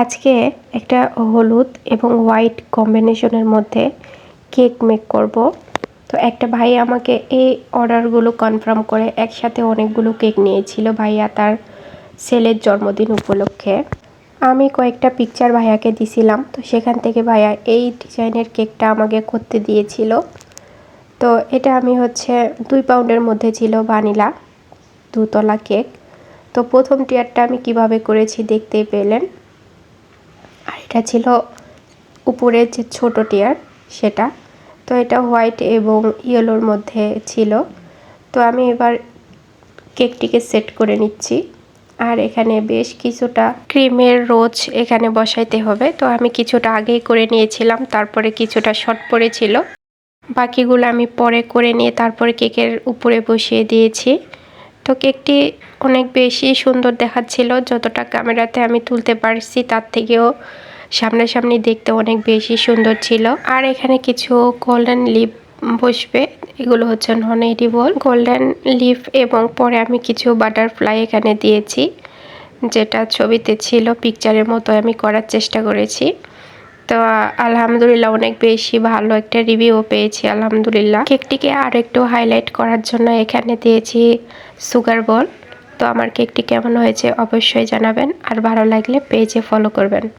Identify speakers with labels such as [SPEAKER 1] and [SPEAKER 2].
[SPEAKER 1] আজকে একটা হলুদ এবং হোয়াইট কম্বিনেশনের মধ্যে কেক মেক করব। তো একটা ভাই আমাকে এই অর্ডারগুলো কনফার্ম করে একসাথে অনেকগুলো কেক নিয়েছিল ভাইয়া তার ছেলের জন্মদিন উপলক্ষে। আমি কয়েকটা পিকচার ভাইয়াকে দিছিলাম, তো সেখান থেকে ভাইয়া এই ডিজাইনের কেকটা আমাকে করতে দিয়েছিল। তো এটা আমি হচ্ছে দুই পাউন্ডের মধ্যে ছিল ভানিলা দুতলা কেক। তো প্রথম টিয়ারটা আমি কীভাবে করেছি দেখতেই পেলেন। এটা ছিল উপরের যে ছোট টিয়ার, সেটা। তো এটা হোয়াইট এবং ইয়েলোর মধ্যে ছিল। তো আমি এবার কেকটিকে সেট করে নিচ্ছি। আর এখানে বেশ কিছুটা ক্রিমের রোজ এখানে বসাইতে হবে। তো আমি কিছুটা আগেই করে নিয়েছিলাম, তারপরে কিছুটা শর্ট পড়েছিল। বাকিগুলো আমি পরে করে নিয়ে তারপরে কেকের উপরে বসিয়ে দিয়েছি। তো কেকটি অনেক বেশি সুন্দর দেখাচ্ছিল। যতটা ক্যামেরাতে আমি তুলতে পারছি, তার থেকেও সামনাসামনি দেখতে অনেক বেশি সুন্দর ছিল। আর এখানে কিছু গোল্ডেন লিপ বসবে, এগুলো হচ্ছে নন এডিবল গোল্ডেন লিফ এবং পরে আমি কিছু বাটারফ্লাই এখানে দিয়েছি, যেটা ছবিতে ছিল পিকচারের মতো আমি করার চেষ্টা করেছি। তো আলহামদুলিল্লাহ অনেক বেশি ভালো একটা রিভিউ পেয়েছি, আলহামদুলিল্লাহ। কেকটিকে আর একটু হাইলাইট করার জন্য এখানে দিয়েছি সুগার বল তো আমার কেকটি কেমন হয়েছে অবশ্যই জানাবেন, আর ভালো লাগলে পেজে ফলো করবেন।